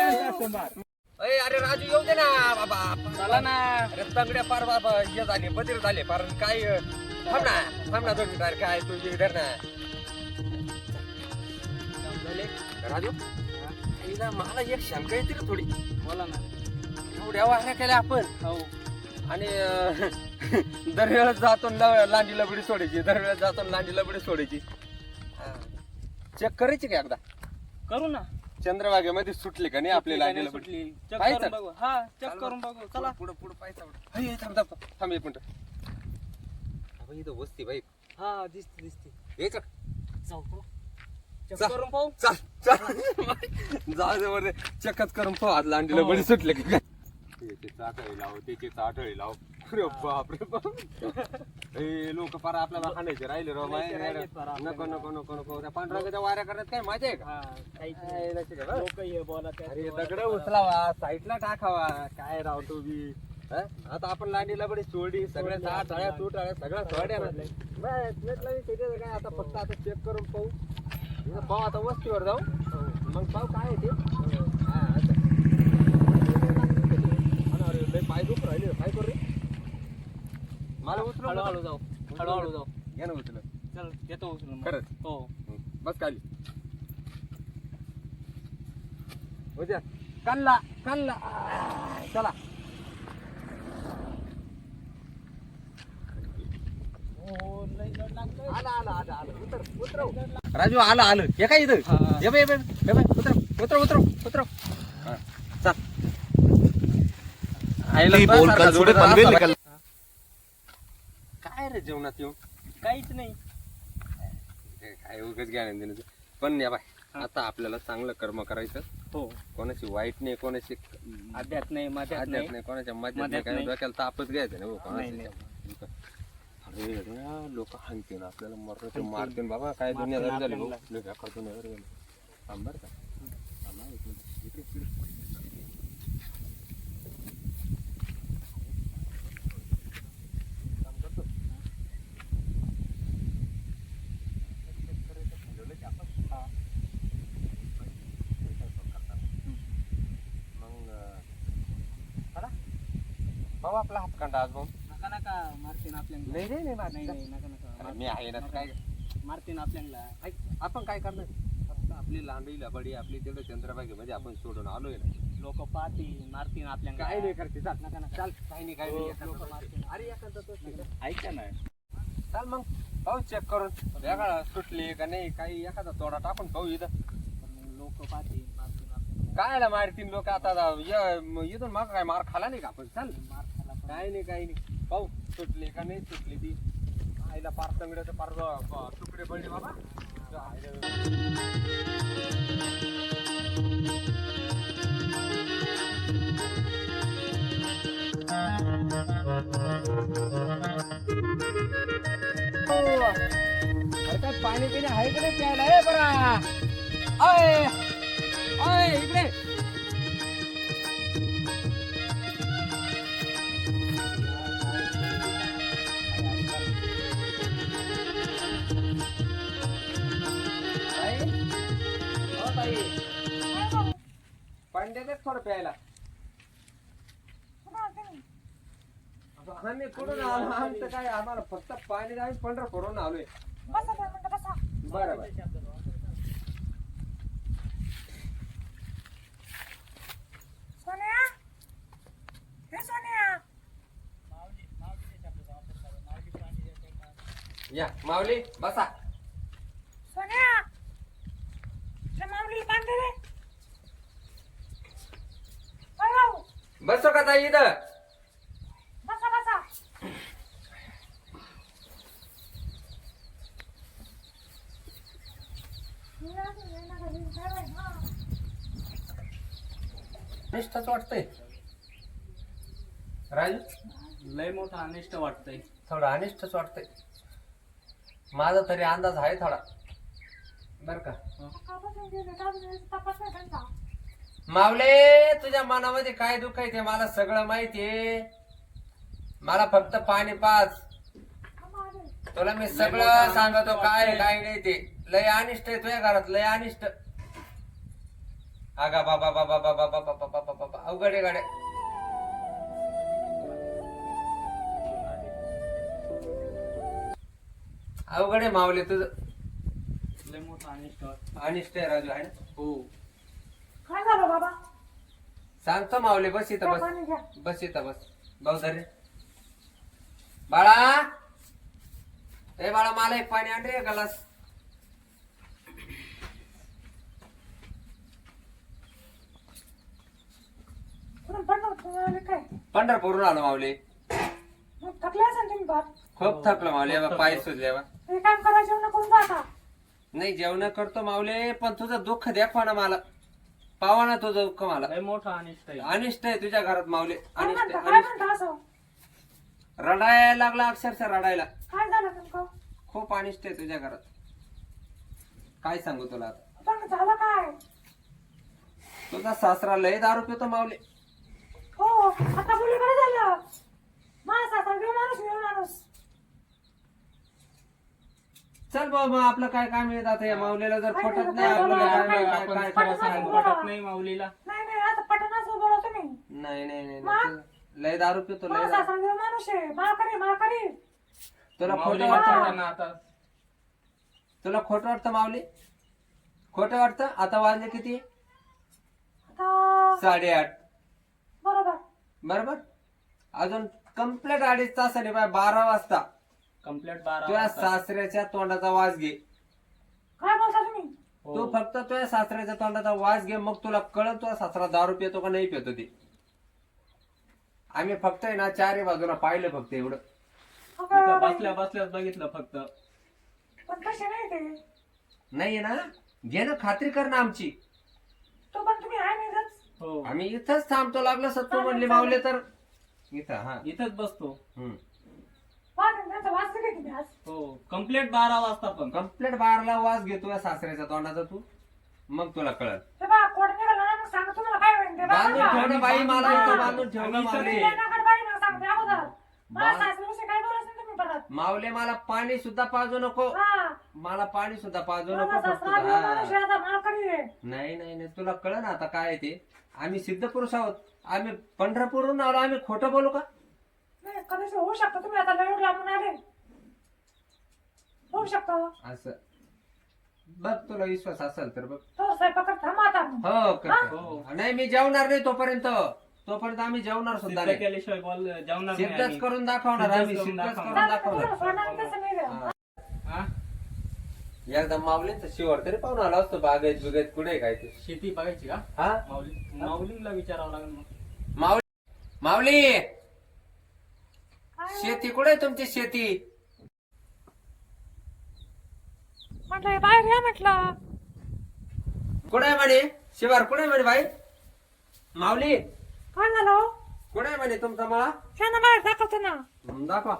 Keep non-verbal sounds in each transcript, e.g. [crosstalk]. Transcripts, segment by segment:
अरे अरे राजू येऊ दे ना बाबा. चला ना. अरे तंगड्या पार बाबा हे झाले बदल झाले पार काय थांब ना थांब ना दोन मिनिटं अरे काय तुझी धर ना? राजू आईला मला एक शंका येते रे थोडी? बोला ना. एवढ्या वाऱ्या केल्या आपण. हो. आणि [laughs] दरवेळेस जातो लांडी लबडी सोडायची दरवेळेस जातो न लांडी लबडी सोडायची. चेक करायची का एकदा? करू ना. चंद्रभागेमध्ये सुटली का नाही आपली लबडी सुटली? चेक पाहायचं? करून बघू. हा चेक करून बघ. चला. पुढं पुढं पाहायचं आवडतं. हे, हे, थांब थांब थांब. थांब एक मिनिट. अबे, इथं वस्ती बाई. हा दिसते दिसते. यायचं जाऊ चेक चल. करून पाहू. चाल चाल. [laughs] जाऊ बरं चक्कच करून पाहू. आज लांडीला हो. बडी सुटले की काय? त्याची चाटळी लाव त्याची चाटळी लाव. अरे बापरे बाप. हे लोक पारा आपल्याला हाणायचे राहिले राव माय राहिलेत पारा नको नको नको नको. त्या पांढऱ्या वाऱ्या करण्यात काय मजा आहे का? हा काहीच काय नसेल का बा? लोक हे बोला अरे दगड उचलावा साईडला टाकावा. काय राव तू बी हं? आता आपण लांडीला बडी सोडी सगळ्या दहा टाळ्या तू टाळ्या सगळ्या सोड्या ना बस त्याचं काय आता फक्त आता चेक करून पाहू. इथं पाहू आता वस्तीवर जाऊ. मग पाहू काय आहे ते हा, असं. अरे, अरे, लय पाय दुख राहिले काय करू रे मला उचलू हळूहळू जाऊ. हळूहळू जाऊ ना उचल चल येतो उचलून मग. खरंच? हो. बस खाली. उद्या. कल्ला कल्ला. चला. आला आला आला आला. उतर उतरव. राजू आलं आलं. हे काय इथं? हा. बाय बाय ये बाय उतरव उतरव उतरव उतरव हा, चल आईला ती बोल पनवेल. निकल. काय रे जेवणात येऊन? काहीच नाही. काय उगाच ज्ञान देण्याचं पण या बाय आता आपल्याला चांगलं कर्म करायचं. हो. कोणाची वाईट नाही कोणाची अध्यात नाही मध्यात आध्यात नाही. कोणाच्या मध्यात नाही काय नाही. डोक्याला तापच घ्यायचं नाही कोणाच्या. अरे लोक हाणतील आपल्याला मरते मारतील बाबा. काय दुनियादारी झाली भाऊ. बेकार दुनियादारी झाली. का थांब हा, एक मिनिट. इकडे, इकडे. काम करतो. मग अं, चला. भाऊ आपला हात कांडा आज भाऊ नका नका मारतीन आपल्याला. नाही नाही नाही नका नका अरे मी आहे ना काय? मारतीन आपल्याला. ऐक, आपण काय करणार? फक्त आपली लांडी लबाडी आपली तेवढं चंद्रबागेमध्ये आपण सोडून आलोय ना. लोक पाहतील मारतीन आपल्याला. काय नाही करते चाल. नका नका. चाल. काही नाही काय हो, नाही लोकं दोन मारतील. अरे एखादं नाही. ऐका ना. चाल मग पाहू चेक करून. वेगळा सुटली का नाही काही एखादा तोडा टाकून पाहू इथं. लोक पाहतील मारतीन आपल्याला. काय मारतीन लोक आता य- म- इथून मग काय मार खाला नाही का आपण? चाल. काय नाही काही नाही. पाहू सुटली का नाही सुटली ती. आईला पार तंगड्याचं पार ब- तुकडे पडले बाबा. अरे काय पाणी पिणे आहे का नाही प्यायला? बरा. अय अय इकडे. पाणी देते थोडं प्यायला. आम्ही कुठून आलो? आमचं काय आम्हाला फक्त पाणी आम्ही पंढर करून आलोय बरं बरं. सोन्या? हे सोन्या? या माऊली बसा सोन्या त्या माऊलीला बांधले रे होय भाऊ बसो का ताई इथं? बसा बसा. निष्ठाच वाटतंय. राजू? लय मोठा अनिष्ट वाटतंय. थोडं अनिष्टच वाटतंय. माझा तरी अंदाज आहे थोडा. बर का? मावले तुझ्या मनामध्ये काय दुःख आहे ते मला सगळं माहितीये मला फक्त पाणी पाच तुला मी सगळं सांगतो काय काय नाही ते. लय अनिष्ट आहे तुझ्या घरात लय अनिष्ट. आगा बाबा बाबा बाबा बाबा बाबा बाबा बाबा अवघड गाड्या. अवघड मावले तुझं. लय मोठा अनिष्ट. अनिष्ट आहे राजू आहे ना? हो. काय झालं बाबा? सांगतो मावले बस इथं बस. पाणी घ्या. बस इथं बस. भाऊ धर रे. बाळा! ए बाळा मला एक पाणी आण रे गलास. कुठून पडलं काय? पंढरपूरून आलो मग थकले असेल तुम्ही फार खूप थकलो मावले बा, पाय सुजले बा. हे काम करा जेवण करून जाता. नाही जेवण करतो मावले पण तुझं दुःख दाखवा ना मला. पावा ना तुझं दुःख मला लय मोठा अनिष्ट आहे. अनिष्ट आहे तुझ्या घरात मावले काय अनिष्ट म्हणता आहे, काय अनिष्ट. म्हणता असं? रडायला लागला अक्षरशः रडायला. काय झालं खूप अनिष्ट आहे तुझ्या घरात. काय सांगू तुला आता? पण झालं काय? तुझा सासरा लय दारू पितो मावले हो आता मुलीकडे झालं माझा सासरा माणूस वेळ माणूस. चल बाबा आपलं काय काम आहे? आता या माऊलीला जर पटत नाही, काय काय आपण. वाटत नाही माऊलीला? नाही नाही आता पटनाच बोला तुम्ही. नाही नाही नाही मग? नाही. लय दारू पितो लय माझा दारू. सासरा वेळ माणूस आहे. तुला खोटं माऊलीला वाटतं? आता. तुला खोटं वाटतं माऊली? खोटं वाटतं? आता वाजले किती? आता साडेआठ. बरोबर. बरोबर? अजून कंप्लीट अडीच तासाने बाय बारा वाजता. कंप्लीट बारा तुझ्या वाजता. सासऱ्याच्या तोंडाचा वास घे. काय बोलता तुम्ही हो. तू फक्त तुझ्या सासऱ्याच्या तोंडाचा वास घे मग तुला कळत तुझा सासरा दारू पितो का नाही पितो ते. आम्ही फक्त आहे ना चारही बाजूला पाहिलं फक्त एवढं. इथं बसल्या बसल्याच बघितलं फक्त. पण कसे नाही ते? नाहीये ना? घे ना खात्री कर ना आमची. तो पण तुम्ही आहे नाही. हो. आम्ही इथंच थांबतो लागलं सत्तू म्हणली मावले तर. इथं हा. इथंच बसतो. हम्म. वाज वाज तुम्ही आज हो कंप्लीट बारा वाजता पण. कंप्लीट बारला वास घेतो या सासऱ्याच्या तोंडाचा तू. मग तुला कळत ते बा कोण निघाला ना मग सांगा तुम्हाला काय होईल ते बांधून बघा. ठेव ना बाई मला. इथं बांधून ठेव ना आम्ही मावले तुम्ही त्यांच्याकडे बाई ना सांगते अगोदर. मला बांध- सासऱ्याविषयी काय बोलायचं नाही तुम्ही परत. मावले मला पाणी सुद्धा पाजू नको. हा. मला पाणी सुद्धा पाजू माझा नको फक्त. सासरा वेळ माणूस हा. आहे, आता माळकरी आहे. नाही नाही नाही. तुला कळ ना आता काय आहे ते? आम्ही सिद्ध पुरुष आहोत. आम्ही पंढरपूरहून आलो. आम्ही खोटं बोलू का? नाही कदाचित होऊ शकतं तुम्ही आता लय लांबून आले होऊ शकतं असं बघ तुला विश्वास असेल तर बघ तो स्वयंपाकात थांबा आता हो करतो. हो. नाही मी जेवणार नाही तोपर्यंत तोपर्यंत आम्ही जेवणार सुद्धा सिद्ध नाही केल्याशिवाय बोल जेवणार नाही सिद्धच आम्ही. करून दाखवणार सिद्धच आम्ही करून सिद्धच दाखवणार. करून चालेल, दाखवणार तुम्हाला सोडणार नाही तसं. हा. हा? एकदा शिवर तरी पाहून आला असतो बागायत बिगायत कुठे काय ते शेती बघायची का हा माऊली माऊलीला विचारावं लागेल मग माऊली माऊली शेती कुठे आहे तुमची शेती? म्हटलं बाहेर या म्हटलं. कुठे आहे म्हणे? शिवार कुठे आहे म्हणे बाई माऊली? काय झालं हो? कुठे आहे म्हणे तुमचा मला त्यांना बाहेर दाखवतो ना. हं, दाखवा.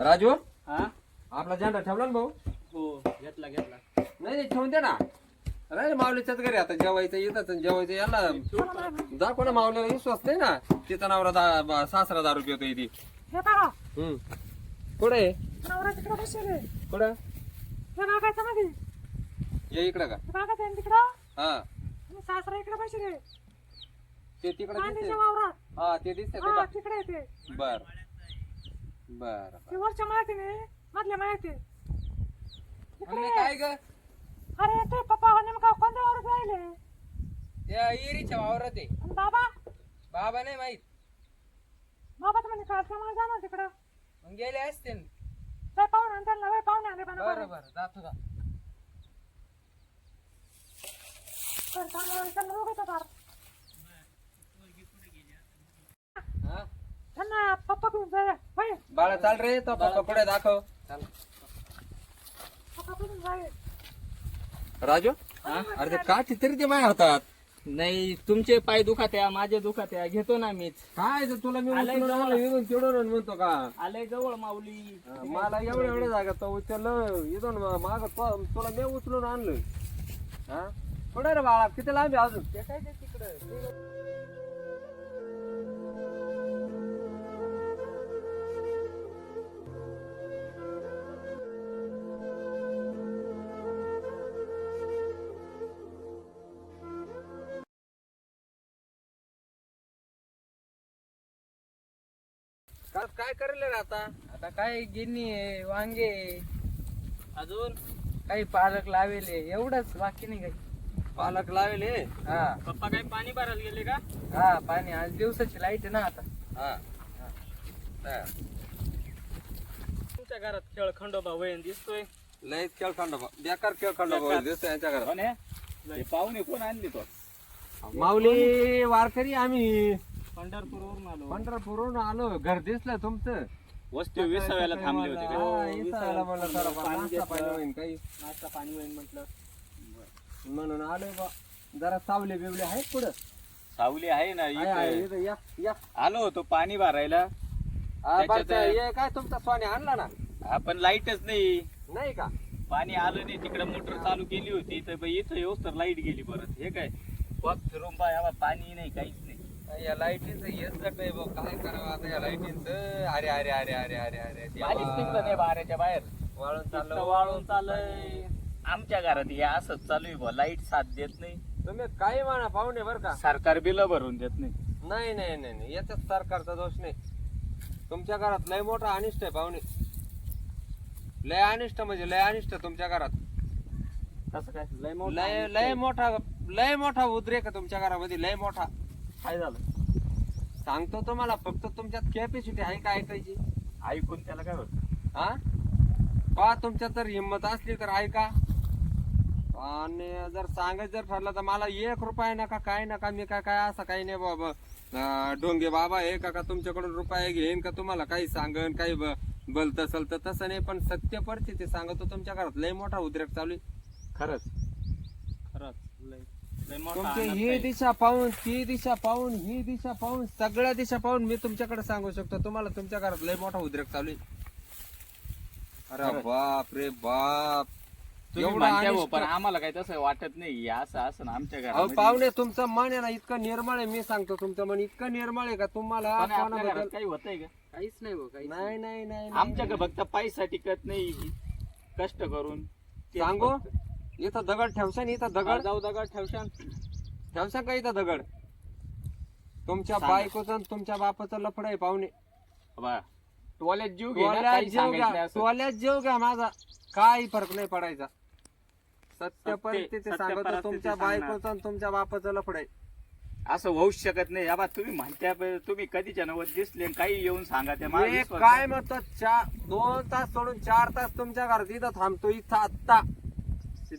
राजू? हा? आपला झेंडा ठेवला ना भाऊ? हो घेतला घेतला. नाही नाही ठेवून दे ना. अरे माऊलीच्याच घरी. आता जेवायचं येतात जेवायचं याला. दाखव ना माऊलीला विश्वास नाही ना. तिचा नवरा दा- सासरा दारू पितो इथे हे बघा. हम्म. कुठे नवरा तिकडे बसेल. कुठं? हे बघायचं मध्ये ये इकडं का? बघायचं तिकडं? हा. आणि सासरा इकडे बसेल आहे. ते तिकडे दिसते कांद्याच्या वावरात. हा ते दिसते ते हा का तिकडे येते बर. बर. ते वरच्या माहितीने मधल्या माहिती काय ग? अरे ते पप्पा नेमका कोणत्या वावरात राहिले? या इरीच्या वावरात आहे. आणि बाबा? बाबा नाही माहीत. बाबा तर म्हणे काल मला जाणार तिकडं. मग गेले असते ना. काय पाहुणे आणि त्यांना पाहुणे आले पण बरं बरं. जातो का? हा? त्यांना पप्पा जाय बाळा चाल रे तो पप्पा पुढे दाखव. पप्पा कडून जाय. राजू? अरे ते काठी तरी ते माझ्या हातात. नाही तुमचे पाय दुखात आहे माझे दुखात आहे घेतो ना मीच. काय ते तुला मी आलंय उचलून जवळ. आणलं, इथून तिकडून आणि म्हणतो का? आलंय जवळ माऊली. मला एवढ्या एवढ्या जागा तो उचललं इथून माग तुला मी उचलून आणलं हा? कुठे रे बाळा? किती लांब आहे अजून? का- काय करेल रे आता? आता काय गिन्नी आहे वांगे आहे, अजून काही पालक लावेले एवढंच बाकी नाही काही. पालक लावेल? हे. हा पप्पा काही पाणी भरायला गेले का? हा पाणी आज दिवसाची लाइट आहे ना आता. हा. हा. तुमच्या घरात खेळ खंडोबा वयन दिसतोय? लय खेळ खंडोबा. बेकार खेळ खंडोबा दिसतो यांच्या घरात पाहुणे कोण आणली तो? माऊली वारकरी आम्ही. पंढरपूरवरून आलो. पंढरपूरहून आलो. घर दिसलं तुमचं. वस्तू विसाव्याला थांबले होते का? हा, जरा पाणी नाश्ता घेतलं. पाणी होईन काही. नाश्ता पाणी म्हटलं. म्हणून आलोय बा. जरा सावले बिवले आहेत पुढं. सावली आहे ना आहे, आहे, इथं. इथं या या. आलो होतो पाणी भरायला. हा, त्याच्यात- हे काय तुमचा स्वाने आणला ना? आपण लाईटच नाही. नाही का? पाणी आलं नाही. तिकडे मोटर चालू केली होती. तर बा इथं येऊस तर लाइट गेली परत. हे काय? बघ फिरून पाय पाणी नाही काहीच नाही. या लाईटीचं बघ काय करावं आता या लाईटीचं? अरे अरे अरे अरे अरे अरे नाही बाहेर. वाळून चाललं वाळून चाललंय. आमच्या घरात हे असंच चालू आहे बुवा लाइट साथ देत नाही. तुम्ही काही म्हणा पाहुणे बर का. सरकार बिल भरून देत नाही. नाही नाही नाही नाही. याच्यात सरकारचा दोष नाही. तुमच्या घरात लय मोठा अनिष्ट आहे पाहुणे. लय अनिष्ट म्हणजे लय अनिष्ट तुमच्या घरात. कसं काय? लय मोठं लय लय मोठा लय मोठा उद्रेक आहे तुमच्या घरामध्ये लय मोठा. काय झालं? सांगतो तुम्हाला फक्त तुमच्यात कॅपॅसिटी आहे का ऐकायची? ऐकून त्याला काय होत हा? पहा तुमच्यात जर हिंमत असली तर ऐका. आणि जर सांगायचं जर ठरलं तर मला एक रुपया नका काय नका मी काय काय असं काही नाही बाबा. अं, डोंगे बाबा आहे का का तुमच्याकडून रुपये घेईन का तुम्हाला काही सांगन काही ब- बलत सलत तसं नाही पण सत्य परिस्थिती सांगतो तुमच्या घरात लय मोठा उद्रेक चालू आहे. खरंच. खरंच लय. तुमची ही आहे. दिशा पाहून ती दिशा पाहून ही दिशा पाहून सगळ्या दिशा पाहून मी तुमच्याकडे सांगू शकतो. तुम्हाला तुमच्या घरात लय मोठा उद्रेक चालू आहे. अरे. बाप रे बाप. तुम्ही एवढं म्हणताय भाऊ, अनिष्ट- पण आम्हाला काही तसं वाटत नाही. हे असं असं ना आमच्या अहो घरात पाहुणे तुमचं मन आहे ना इतकं निर्मळ आहे. मी सांगतो तुमचं मन इतकं निर्मळ आहे का? तुम्हाला आपल्या कोणाबद्दल घरात काही होतंय का? काहीच नाही भाऊ नाही नाही. नाही फक्त पैसा टिकत नाही. कष्ट करून. सांगू? फक्त. इथं दगड ठेवशान इथं दगड. जाऊ दगड ठेवशान. ठेवशान का इथं दगड? तुमच्या सांगा. बायकोचं आणि तुमच्या बापाचं लफड आहे पाहुणे. बा. टोल्यात जीव घे ना, टोल्यात काही जेव सांगायचं नाही घ्या असं. टोल्यात जेव घ्या माझा. काही फरक नाही पडायचा. सत्य सत्य- परिस्थिती सत्य सांगतो परिस्थिती तुमच्या सांगणार. बायकोचं आणि तुमच्या बापाचं लफड आहे. असं होऊच शकत नाही. आबा तुम्ही म्हणत्या ब- तुम्ही कधीच्या नवत दिसले आणि काही येऊन सांगा त्या मला विश्वास काय नाही. म्हणतो चार दोन तास सोडून चार तास तुमच्या घरात इथं थांबतो इथं आत्ता.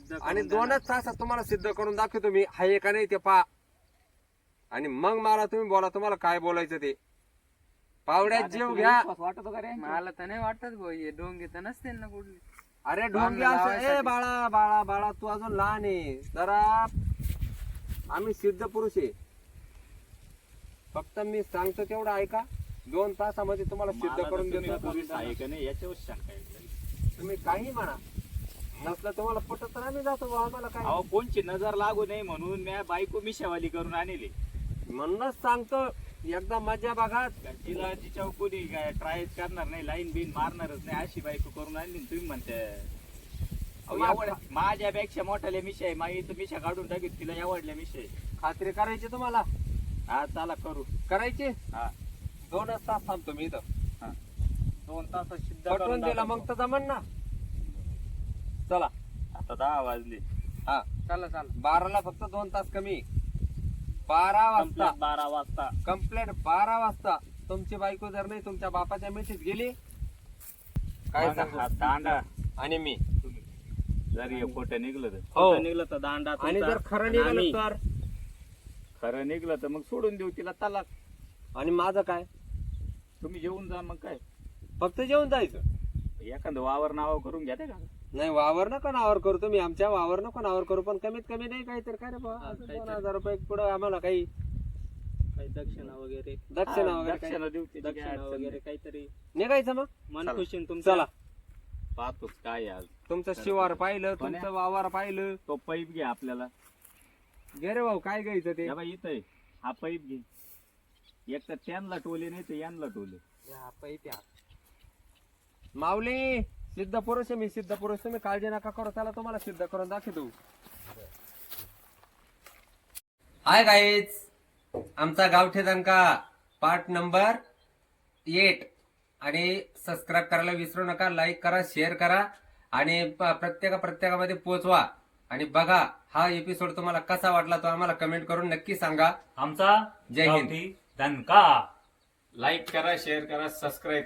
सिद्ध आणि. दोनच तासात तुम्हाला सिद्ध करून दाखवतो मी. आहे का नाही ते पहा. आणि मग मला तुम्ही बोला तुम्हाला काय बोलायचं ते. पावड्यात जीव घ्या. वाटतो का रे? मला तर नाही वाटत भाऊ हे डोंगे तर नसते ना कुठले. अरे ढोंगी असं ए. बाळा बाळा बाळा तू अजून लहान आहे. जरा आम्ही सिद्ध पुरुष आहे. फक्त मी सांगतो तेवढं ऐका. दोन तासामध्ये तुम्हाला सिद्ध करून तुम्ही देतो. पोलीस आहे का नाही याच्यावर शंका आहे. तुम्ही काही म्हणा. नसलं तुम्हाला पटत तर आम्ही जातो बुवा, आम्हाला काय? अहो कोणची नजर लागू नये म्हणून मी बायको मिशावाली करून आणली. म्हणूनच सांगतो एकदा मजा बघा. तिला तिच्या कोणी काय ट्राय करणार नाही लाईन बिन मारणारच नाही अशी बायको करून आणली आणि तुम्ही म्हणते. अहो, मा- एवढ्या- माझ्यापेक्षा मोठ्याल्या मिशा आहे माझी तर मिशा काढून टाकीत तिला एवढल्या मिशा आहे. खात्री करायची तुम्हाला? हा चला करू. करायची? हा. दोनच तास थांबतो मी इथं. हा. दोन तास सिद्ध पटवून दिला. मग तर जमन ना. चला. आता दहा वाजले. हा. चला चला. बाराला फक्त दोन तास कमी. बारा वाजता. Complete बारा वाजता. कम्प्लेट बारा वाजता. तुमची बायको जर नाही तुमच्या बापाच्या मिठीत गेली काय सांगू? हा दांडा. आणि मी. जर हे खोटं निघलं तर. हो. निघलं तर दांडा आणि तुमचा. जर खरं आणि निघालं आम्ही- तर? खरं निघलं तर मग सोडून देऊ तिला तलाक. आणि माझं काय? तुम्ही जेवून जा मग काय? फक्त जेवण जायचं. एखादं वावर नाव करून घ्या का? नाही वावर नको नावर करू तुम्ही. आमच्या वावर नको नावर करू पण कमीत कमी नाही काहीतरी काय रे बा हा, असं काहीतरी. दोन हजार रुपये पुढे आम्हाला काही. काही दक्षिणा वगैरे. दक्षिणा वगैरे काही. दक्षिणा देऊ दक्षिणा वगैरे काहीतरी. निघायचं मग? मन चला. तुमचं चला. पाहतोच काय आज. तुमचं शिवार पाहिलं? तुमचं वावर पाहिलं. तो पाईप घे आपल्याला. गे रे भाऊ काय घ्यायचं ते? या बाई इथं आहे. हा पाईप घे. एक तर त्यांना टोले नाही तर यांना टोले. पैप माऊली! सिद्ध पुरुष आहे मी सिद्ध पुरुष तुम्ही काळजी नका करू. त्याला तुम्हाला सिद्ध करून दाखवतो. हाय गाईज आमचा गावठी दणका पार्ट नंबर एट आणि सबस्क्राईब करायला विसरू नका लाईक करा शेअर करा. आणि प्रत्येका प्रत्येकामध्ये पोहोचवा आणि बघा हा एपिसोड तुम्हाला कसा वाटला तो आम्हाला कमेंट करून नक्की सांगा. आमचा जय हिंद. गावठी दणका लाईक करा शेअर करा सबस्क्राईब